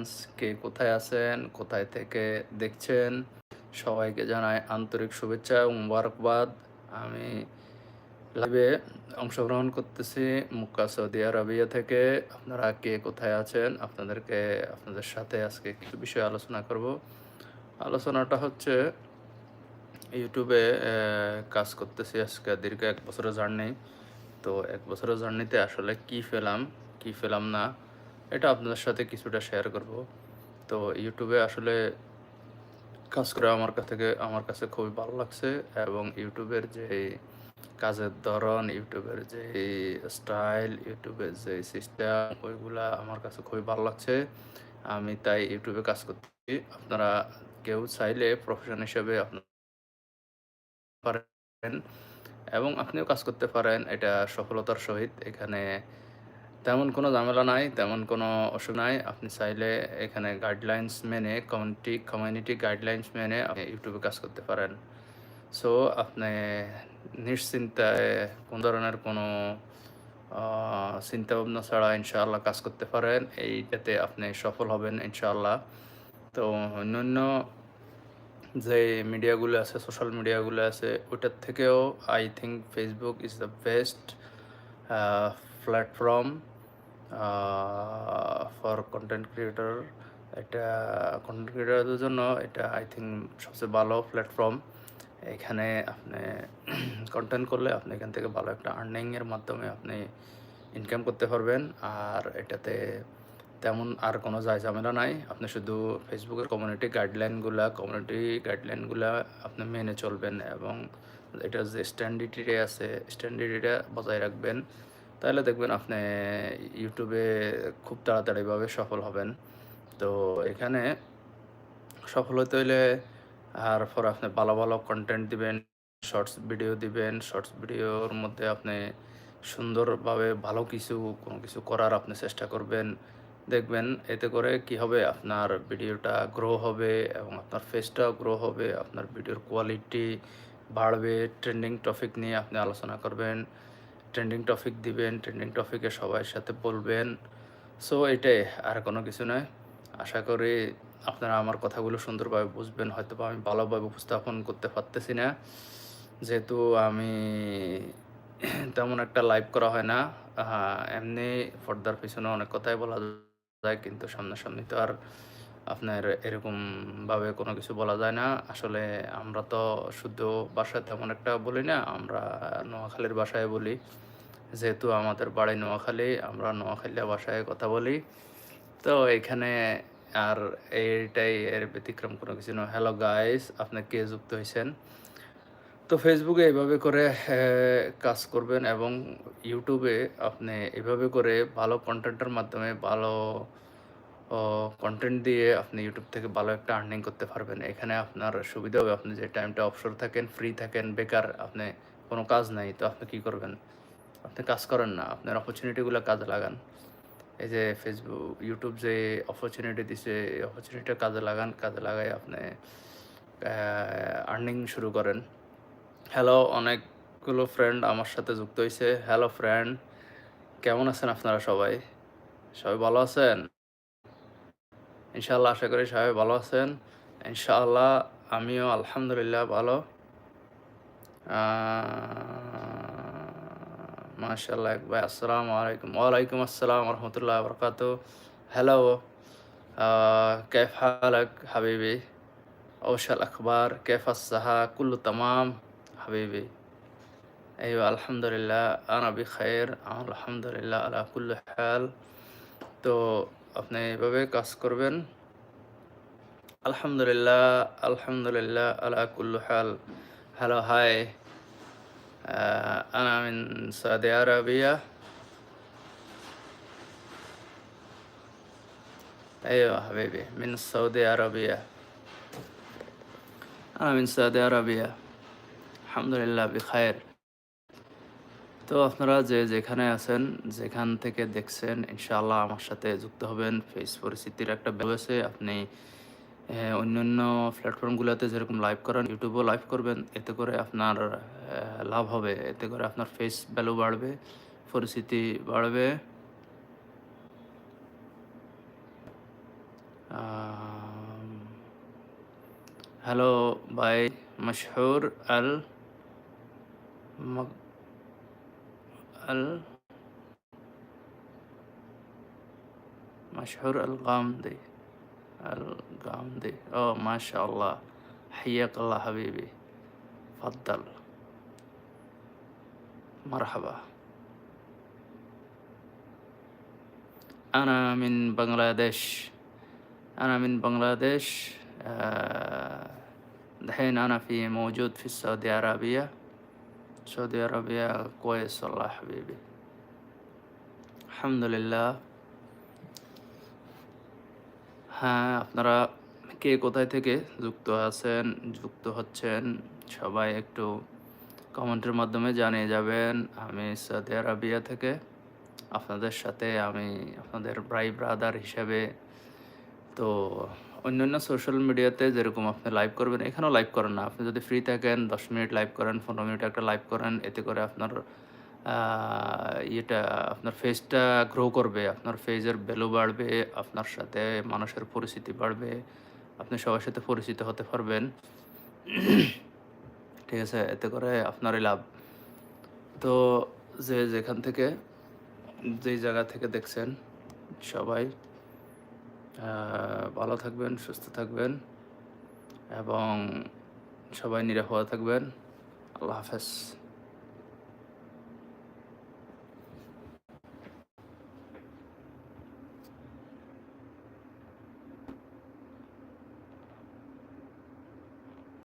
Friends কে কোথায় আছেন, কোথায় থেকে দেখছেন, সবাইকে জানাই আন্তরিক শুভেচ্ছা এবং মুবারকবাদ। আমি লাইভে অংশগ্রহণ করতেছি মুক্কা, সৌদি আরবিয়া থেকে। আপনারা কে কোথায় আছেন, আপনাদেরকে, আপনাদের সাথে আজকে কিছু বিষয়ে আলোচনা করব। আলোচনাটা হচ্ছে ইউটিউবে কাজ করতেছি আজকে দীর্ঘ এক বছরের জার্নি তো এক বছরের জার্নিতে আসলে কি পেলাম কি পেলাম না এটা আপনাদের সাথে কিছুটা শেয়ার করব। তো ইউটিউবে আসলে কাজ করে আমার কাছ থেকে, আমার কাছে খুবই ভালো লাগছে এবং ইউটিউবের যে কাজের ধরন ইউটিউবের যে স্টাইল ইউটিউবের যে সিস্টেম ওইগুলা আমার কাছে খুবই ভালো লাগছে। আমি তাই ইউটিউবে কাজ করতেছি। আপনারা কেউ চাইলে প্রফেশন হিসেবে আপনার পারেন এবং আপনিও কাজ করতে পারেন। এটা সফলতার সহিত এখানে তেমন কোনো ঝামেলা নাই, তেমন কোনো অসুবিধা নাই। আপনি চাইলে এখানে গাইডলাইন্স মেনে কমিউনিটি কমিউনিটি গাইডলাইন্স মেনে আপনি ইউটিউবে কাজ করতে পারেন। সো আপনি নিশ্চিন্তায় কোন ধরনের কোনো চিন্তা ভাবনা ছাড়া ইনশাআল্লাহ কাজ করতে পারেন। এইটাতে আপনি সফল হবেন ইনশাআল্লাহ। তো, অন্যান্য যে মিডিয়াগুলো আছে সোশ্যাল মিডিয়াগুলো আছে, ওটার থেকেও I think Facebook is the best platform for content creator এটা কন্টেন্ট ক্রিয়েটরদের জন্য এটা আই থিঙ্ক সবচেয়ে ভালো প্ল্যাটফর্ম এখানে আপনি কন্টেন্ট করলে আপনি এখান থেকে ভালো একটা আর্নিংয়ের মাধ্যমে আপনি ইনকাম করতে পারবেন। আর এটাতে তেমন আর কোনো যায় ঝামেলা নাই। আপনি শুধু ফেসবুকের কমিউনিটি গাইডলাইনগুলা কমিউনিটি গাইডলাইনগুলা আপনি মেনে চলবেন এবং এটা যে স্ট্যান্ডার্ডিটি আছে স্ট্যান্ডার্ডিটা বজায় রাখবেন। তাহলে দেখবেন আপনি ইউটিউবে খুব তাড়াতাড়িভাবে সফল হবেন। তো এখানে সফল হতে হলে আর পর আপনি ভালো ভালো কন্টেন্ট দিবেন শর্টস ভিডিও দিবেন শর্টস ভিডিওর মধ্যে আপনি সুন্দরভাবে ভালো কিছু, কোনো কিছু করার আপনি চেষ্টা করবেন। দেখবেন এতে করে কি হবে? আপনার ভিডিওটা গ্রো হবে এবং আপনার ফেসটাও গ্রো হবে, আপনার ভিডিওর কোয়ালিটি বাড়বে। ট্রেন্ডিং টপিক নিয়ে আপনি আলোচনা করবেন। ট্রেন্ডিং টপিক দিবেন ট্রেন্ডিং টপিকে সবার সাথে বলবেন। সো এটাই, আর কোনো কিছু নয়। আশা করি আপনারা আমার কথাগুলো সুন্দরভাবে বুঝবেন হয়তো বা আমি ভালোভাবে উপস্থাপন করতে পারতেছি না। যেহেতু আমি তেমন একটা লাইভ করা হয় না। এমনি পর্দার পিছনে অনেক কথাই বলা যায়, কিন্তু সামনাসামনি তো আর আপনার এরকম ভাবে কোনো কিছু বলা যায় না। আসলে আমরা তো শুদ্ধ ভাষায় তেমন একটা বলি না, আমরা নোয়াখালীর ভাষায় বলি। যেহেতু আমাদের বাড়ি নোয়াখালী, আমরা নোয়াখালী ভাষায় কথা বলি। তো এখানে আর এইটাই এর ব্যতিক্রম কোনো কিছু নয় হ্যালো গাইস আপনি কে যুক্ত হয়েছেন তো ফেসবুকে এভাবে করে কাজ করবেন এবং ইউটিউবে আপনি এভাবে করে ভালো কন্টেন্টের মাধ্যমে, ভালো কন্টেন্ট দিয়ে আপনি ইউটিউব থেকে ভালো একটা আর্নিং করতে পারবেন। এখানে আপনার সুবিধা হবে, আপনি যে টাইমটা অবসর থাকেন ফ্রি থাকেন, বেকার, আপনি কোনো কাজ নাই, তো আপনি কি করবেন? আপনি কাজ করেন না, আপনার অপরচুনিটিগুলো কাজে লাগান। এই যে ফেসবুক ইউটিউব যে অপরচুনিটি দিছে, এই অপরচুনিটিটা কাজে লাগান, কাজে লাগাই আপনি আর্নিং শুরু করেন। হ্যালো অনেকগুলো ফ্রেন্ড আমার সাথে যুক্ত হয়েছে হ্যালো ফ্রেন্ড কেমন আছেন আপনারা সবাই? সবাই ভালো আছেন? ইনশাআল্লাহ আশা করি সবাই ভালো আছেন ইনশাআল্লাহ আমিও আলহামদুলিল্লাহ ভালো মাশাল্লাহ এক ভাই আসসালামু আলাইকুম ওয়ালাইকুম আসসালাম রহমতুল্লাহ বরকাত হ্যালো كيف حالك حبيبي أوش الأخبار كيف الصحة كله تمام حبيبي أيوة الحمد لله أنا بخير أنا الحمد لله على كل حال তো আপনি এভাবে কাজ করবেন আলহামদুলিল্লাহ আলহামদুলিল্লাহ আলা কুল্লু হাল হ্যালো হাই أنا من سعودية عربية أيوة حبيبي من السعودية عربية أنا من سعودية عربية الحمد لله بخير তো আপনারা যে যেখানে আছেন, যেখান থেকে দেখছেন, ইনশাআল্লাহ আমার সাথে যুক্ত হবেন। ফেস পরিস্থিতির একটা ব্যবসে আপনি অন্যান্য প্ল্যাটফর্মগুলোতে যেরকম লাইভ করেন ইউটিউবেও লাইভ করবেন, এতে করে আপনার লাভ হবে। এতে করে আপনার ফেস ভ্যালু বাড়বে, পরিস্থিতি বাড়বে। Hello by মশহুর Al مشهور الغامدي الغامدي أوه ما شاء الله. حياك الله حبيبي. تفضل. مرحبا. أنا من بنغلاديش. أنا من بنغلاديش. آه، دحين أنا في موجود في السعودية العربية. Saudi Arabia কোয়েস আল্লাহ হাবিবি আলহামদুলিল্লাহ হ্যাঁ আপনারা কে কোথায় থেকে যুক্ত আছেন, যুক্ত হচ্ছেন, সবাই একটু কমেন্টের মাধ্যমে জানিয়ে যাবেন। আমি সৌদি আরবিয়া থেকে। আপনাদের সাথে আমি, আপনাদের ভাই ব্রাদার হিসাবে। তো অন্যান্য সোশ্যাল মিডিয়াতে যেরকম আপনি লাইভ করবেন, এখানেও লাইভ করেন না। আপনি যদি ফ্রি থাকেন, দশ মিনিট লাইভ করেন, পনেরো মিনিট একটা লাইভ করেন, এতে করে আপনার ইয়েটা, আপনার ফেসটা গ্রো করবে, আপনার ফেজের ভ্যালু বাড়বে, আপনার সাথে মানুষের পরিচিতি বাড়বে, আপনি সবার সাথে পরিচিত হতে পারবেন। ঠিক আছে, এতে করে আপনারই লাভ। তো যে যেখান থেকে, যেই জায়গা থেকে দেখছেন সবাই ভালো থাকবেন সুস্থ থাকবেন এবং সবাই নিরাপদে থাকবেন। আল্লাহ হাফেজ।